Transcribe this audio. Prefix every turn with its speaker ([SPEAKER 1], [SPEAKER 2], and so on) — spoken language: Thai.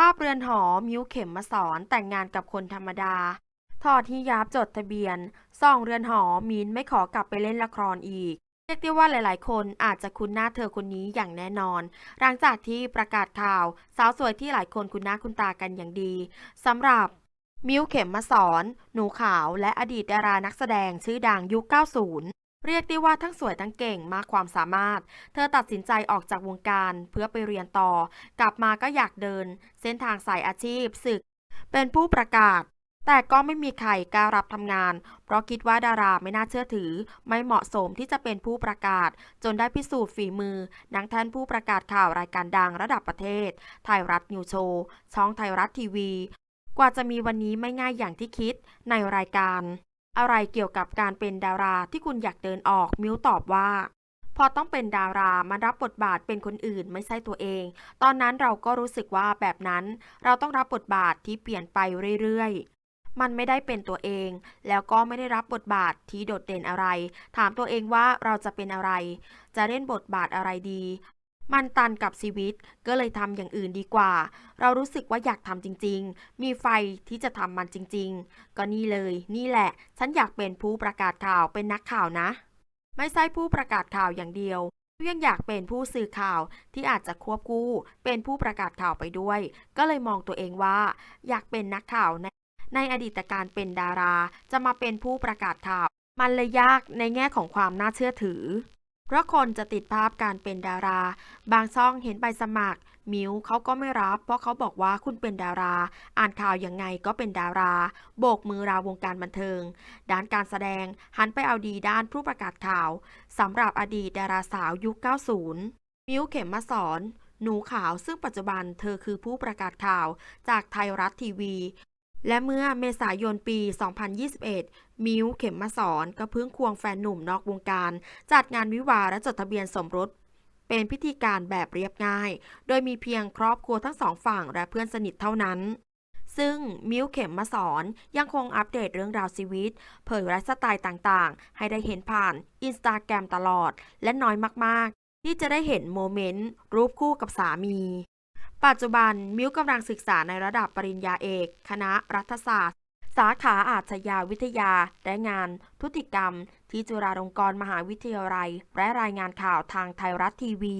[SPEAKER 1] ภาพเรือนหอมิ้วเข็มมาสอนแต่งงานกับคนธรรมดาถอดที่ยับจดทะเบียนส่องเรือนหอมินไม่ขอกลับไปเล่นละครอีก เรียกได้ว่าหลายๆ คนอาจจะคุ้นหน้าเธอคนนี้อย่างแน่นอน หลังจากที่ประกาศข่าว สาวสวยที่หลายคนคุ้นหน้าคุ้นตากันอย่างดีสำหรับมิ้วเข็มมาสอน หนูขาวและอดีตดารานักแสดงชื่อดังยุค 90 เรียกได้ว่าทั้งสวยทั้งเก่งมากความสามารถ เธอตัดสินใจออกจากวงการเพื่อไปเรียนต่อ กลับมาก็อยากเดิน เส้นทางสายอาชีพศึก เป็นผู้ประกาศ แต่ก็ไม่มีใครกล้ารับทำงาน เพราะคิดว่าดาราไม่น่าเชื่อถือ ไม่เหมาะสมที่จะเป็นผู้ประกาศ จนได้พิสูจน์ฝีมือนังแท่นผู้ประกาศข่าวรายการดังระดับประเทศ ไทยรัฐนิวโชว์ช่องไทยรัฐทีวี กว่าจะมีวันนี้ไม่ง่ายอย่างที่คิดในรายการ อะไรเกี่ยวกับการเป็นดาราที่คุณอยากเดินออก มิวตอบว่า พอต้องเป็นดารามารับบทบาทเป็นคนอื่นไม่ใช่ตัวเอง ตอนนั้นเราก็รู้สึกว่าแบบนั้น เราต้องรับบทบาทที่เปลี่ยนไปเรื่อยๆ มันไม่ได้เป็นตัวเอง แล้วก็ไม่ได้รับบทบาทที่โดดเด่นอะไร ถามตัวเองว่าเราจะเป็นอะไร จะเล่นบทบาทอะไรดี มันตันกับชีวิตก็เลยทำอย่างอื่นดีกว่า เรารู้สึกว่าอยากทำจริง ๆ มีไฟที่จะทำมันจริง ๆ ก็นี่เลย นี่แหละ ฉันอยากเป็นผู้ประกาศข่าวเป็นนักข่าวนะ ไม่ใช่ผู้ประกาศข่าวอย่างเดียวยังอยากเป็นผู้สื่อข่าวที่อาจจะควบคู่ เป็นผู้ประกาศข่าวไปด้วย ก็เลยมองตัวเองว่า อยากเป็นนักข่าวในในอดีตการเป็นดารา จะมาเป็นผู้ประกาศข่าว มันเลยยากในแง่ของความน่าเชื่อถือ เพราะคนจะติดภาพการเป็นดารา บางช่องเห็นใบสมัคร มิวเขาก็ไม่รับ เพราะเขาบอกว่าคุณเป็นดารา อ่านข่าวยังไงก็เป็นดารา โบกมือราวงการบันเทิง ด้านการแสดงหันไปเอาดีด้านผู้ประกาศข่าวสำหรับอดีตดาราสาวยุค 90 มิวเข็มมาสอน หนูขาวซึ่งปัจจุบันเธอคือผู้ประกาศข่าวจากไทยรัฐทีวี และเมื่อเมษายนปี 2021 มิวเข็มมาสอนก็เพิ่งควงแฟนหนุ่มนอกวงการ จัดงานวิวาและจดทะเบียนสมรส เป็นพิธีการแบบเรียบง่าย โดยมีเพียงครอบครัวทั้งสองฝั่งและเพื่อนสนิทเท่านั้น ซึ่งมิวเข็มมาสอนยังคงอัปเดตเรื่องราวชีวิต เผยไลฟ์สไตล์ต่างๆ ให้ได้เห็นผ่านอินสตาแกรมตลอด และน้อยมากๆ ที่จะได้เห็นโมเมนต์รูปคู่กับสามี ปัจจุบันมิวกำลังศึกษาในระดับปริญญาเอก คณะรัฐศาสตร์ สาขาอาชญาวิทยา และงาน ทุติกรรม ที่จุฬาลงกรณ์มหาวิทยาลัย และรายงานข่าวทางไทยรัฐทีวี